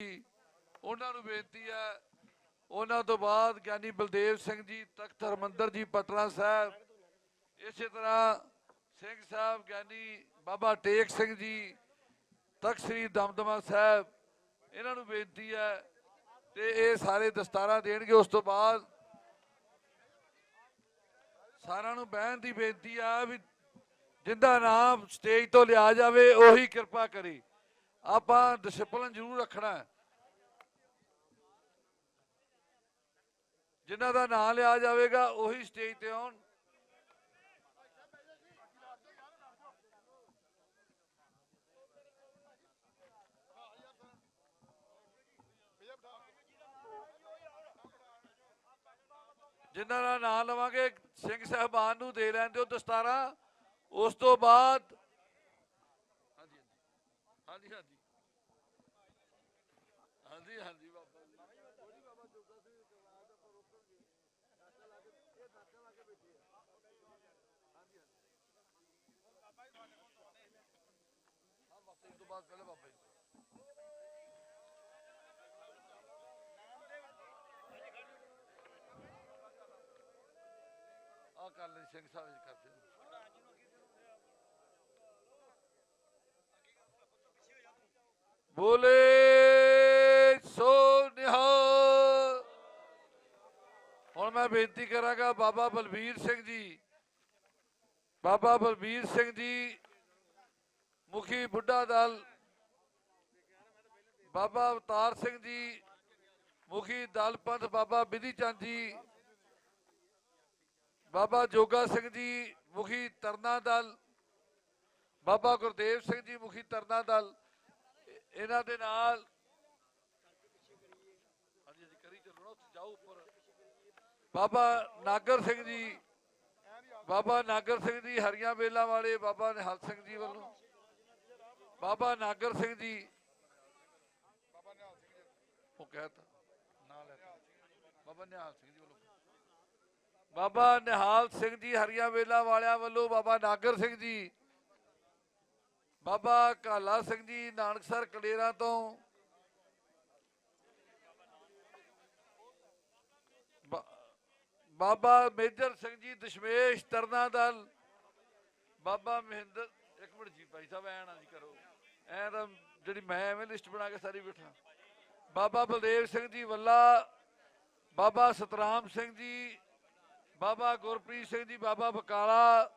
ਉਹਨਾਂ ਨੂੰ ਬੇਨਤੀ ਹੈ, ਉਹਨਾਂ ਤੋਂ ਬਾਅਦ ਗਿਆਨੀ ਬਲਦੇਵ ਸਿੰਘ ਜੀ, ਤਖਤ ਹਰਮੰਦਰ ਜੀ, ਪਟਨਾ ਸਾਹਿਬ, ਇਸੇ ਤਰ੍ਹਾਂ ਸਿੰਘ ਸਾਹਿਬ, ਗਿਆਨੀ ਬਾਬਾ ਟੇਕ ਸਿੰਘ ਜੀ, ਤਖਤ ਸ੍ਰੀ ਦਮਦਮਾ ਸਾਹਿਬ, ਇਹਨਾਂ ਨੂੰ ਬੇਨਤੀ ਹੈ ਤੇ ਇਹ ਸਾਰੇ ਦਸਤਾਰਾਂ ਦੇਣਗੇ। ਉਸ ਤੋਂ ਬਾਅਦ ਸਾਰਿਆਂ ਨੂੰ ਬਹਿਣ ਦੀ ਬੇਨਤੀ ਆ ਵੀ ਜਿੰਦਾ ਨਾਮ ਸਟੇਜ ਤੋਂ ਲਿਆ ਜਾਵੇ, ਉਹੀ ਕਿਰਪਾ ਕਰੇ। ਆਪਾਂ ਡਿਸਪਲਿਨ ਜ਼ਰੂਰ ਰੱਖਣਾ ਹੈ। ਜਿਨ੍ਹਾਂ ਦਾ ਨਾਂ ਲਿਆ ਜਾਵੇਗਾ, ਉਹੀ ਸਟੇਜ ਤੇ ਆਉਣ। ਜਿਨ੍ਹਾਂ ਦਾ ਨਾਂ ਲਵਾਂਗੇ, ਸਿੰਘ ਸਾਹਿਬਾਨ ਨੂੰ ਦੇ ਲੈਣ ਦਿਓ ਦਸਤਾਰਾਂ। ਉਸ ਤੋਂ ਬਾਅਦ ਹਾਂਜੀ ਹਾਂਜੀ ਹਾਂਜੀ ਹਾਂਜੀ ਹਾਂਜੀ ਬਾਬਾ ਜੀ। ਹਾਂ ਬਸ ਇਸ ਤੋਂ ਬਾਅਦ ਪਹਿਲੇ ਬਾਬਾ ਜੀ। ਆ ਕਰ ਲੈ ਸਿੰਘ ਸਾਹਿਬ ਜੀ ਕਰਦੇ। ਬੋਲੇ ਸੋ ਨਿਹਾਲ ਹੁਣ ਮੈਂ ਬੇਨਤੀ ਕਰਾਂਗਾ ਬਾਬਾ ਬਲਬੀਰ ਸਿੰਘ ਜੀ ਬਾਬਾ ਬਲਬੀਰ ਸਿੰਘ ਜੀ ਮੁਖੀ ਬੁੱਢਾ ਦਲ ਬਾਬਾ ਅਵਤਾਰ ਸਿੰਘ ਜੀ ਮੁਖੀ ਦਲ ਪੰਥ ਬਾਬਾ ਬਿਧੀ ਚੰਦ ਜੀ ਬਾਬਾ ਜੋਗਾ ਸਿੰਘ ਜੀ ਮੁਖੀ ਤਰਨਾ ਦਲ ਬਾਬਾ ਗੁਰਦੇਵ ਸਿੰਘ ਜੀ ਮੁਖੀ ਤਰਨਾ ਦਲ ਇਹ- ਇਹਨਾਂ ਦੇ ਨਾਲ ਹਾਂਜੀ ਹਾਂਜੀ ਕਰੀ ਚੱਲੋ ਨਾ ਉੱਥੇ ਜਾਓ ਉੱਪਰ ਬਾਬਾ ਨਾਗਰ ਸਿੰਘ ਜੀ, ਬਾਬਾ ਨਾਗਰ ਸਿੰਘ ਜੀ ਹਰੀਆਂ ਵੇਲਾਂ ਵਾਲੇ ਬਾਬਾ ਨਿਹਾਲ ਸਿੰਘ ਜੀ ਵੱਲੋਂ, ਬਾਬਾ ਨਾਗਰ ਸਿੰਘ ਜੀ, ਉਹ ਕਹਿਤਾ ਨਾਂ ਲੈ ਬਾਬਾ ਨਿਹਾਲ ਸਿੰਘ ਜੀ ਵੱਲੋਂ, ਬਾਬਾ ਨਿਹਾਲ ਸਿੰਘ ਜੀ ਹਰੀਆਂ ਵੇਲਾ ਵਾਲਿਆਂ ਵੱਲੋਂ ਬਾਬਾ ਨਾਗਰ ਸਿੰਘ ਜੀ, ਬਾਬਾ ਕਾਲਾ ਸਿੰਘ ਜੀ ਨਾਨਕਸਰ ਕਲੇਰਾ ਤੋਂ ਬਾਬਾ ਮੇਜਰ ਸਿੰਘ ਜੀ ਦਸ਼ਮੇਸ਼ ਤਰਨਾ ਦਲ। ਬਾਬਾ ਮਹਿੰਦਰ, ਇੱਕ ਮਿੰਟ ਜੀ ਭਾਈ ਸਾਹਿਬ, ਐ ਨਾ ਜੀ ਕਰੋ। ਐ ਤਾਂ ਜਿਹੜੀ ਮੈਂ ਐਵੇਂ ਲਿਸਟ ਬਣਾ ਕੇ ਸਾਰੀ ਬਿਠਾ। ਬਾਬਾ ਬਲਦੇਵ ਸਿੰਘ ਜੀ ਵੱਲਾ, ਬਾਬਾ ਸਤਰਾਮ ਸਿੰਘ ਜੀ, ਬਾਬਾ ਗੁਰਪ੍ਰੀਤ ਸਿੰਘ ਜੀ, ਬਾਬਾ ਬਕਾਲਾ,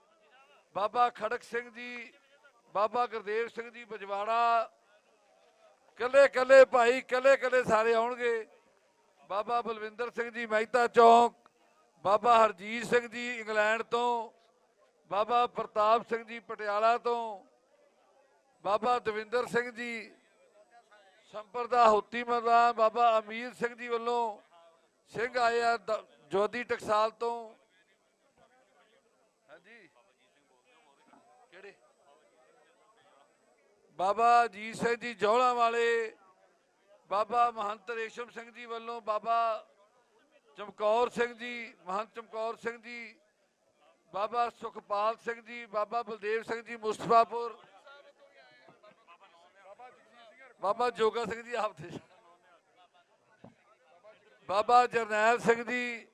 ਬਾਬਾ ਖੜਕ ਸਿੰਘ ਜੀ, ਬਾਬਾ ਗੁਰਦੇਵ ਸਿੰਘ ਜੀ, ਬਜਵਾੜਾ। ਕੱਲੇ ਕੱਲੇ ਭਾਈ, ਕੱਲੇ ਕੱਲੇ ਸਾਰੇ ਆਉਣਗੇ। ਬਾਬਾ ਬਲਵਿੰਦਰ ਸਿੰਘ ਜੀ, ਮਹਿਤਾ ਚੌਂਕ ਬਾਬਾ ਹਰਜੀਤ ਸਿੰਘ ਜੀ ਇੰਗਲੈਂਡ ਤੋਂ, ਬਾਬਾ ਪ੍ਰਤਾਪ ਸਿੰਘ ਜੀ ਪਟਿਆਲਾ ਤੋਂ, ਬਾਬਾ ਦਵਿੰਦਰ ਸਿੰਘ ਜੀ ਸੰਪਰਦਾ ਹੁੱਤੀ ਮਰਦਾਨ ਬਾਬਾ ਅਮੀਰ ਸਿੰਘ ਜੀ ਵੱਲੋਂ ਸਿੰਘ ਆਏ ਆ ਦ- ਟਕਸਾਲ ਤੋਂ। ਹਾਂਜੀ। ਕਿਹੜੇ? ਬਾਬਾ ਜੀ ਸਿੰਘ ਜੀ ਜੌਲਾ ਵਾਲੇ, ਬਾਬਾ ਮਹੰਤ ਰੇਸ਼ਮ ਸਿੰਘ ਜੀ ਵੱਲੋਂ ਬਾਬਾ ਚਮਕੌਰ ਸਿੰਘ ਜੀ, ਮਹੰਤ ਚਮਕੌਰ ਸਿੰਘ ਜੀ, ਬਾਬਾ ਸੁਖਪਾਲ ਸਿੰਘ ਜੀ, ਬਾਬਾ ਬਲਦੇਵ ਸਿੰਘ ਜੀ, ਮੁਸਤਫਾਪੁਰ। ਬਾਬਾ ਜੋਗਾ ਸਿੰਘ ਜੀ, ਆਪ ਤੇ। ਬਾਬਾ ਜਰਨੈਲ ਸਿੰਘ ਜੀ,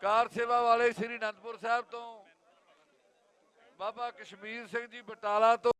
ਕਾਰ ਸੇਵਾ ਵਾਲੇ ਸ੍ਰੀ ਅਨੰਦਪੁਰ ਸਾਹਿਬ ਤੋਂ। ਬਾਬਾ ਕਸ਼ਮੀਰ ਸਿੰਘ ਜੀ, ਬਟਾਲਾ ਤੋਂ।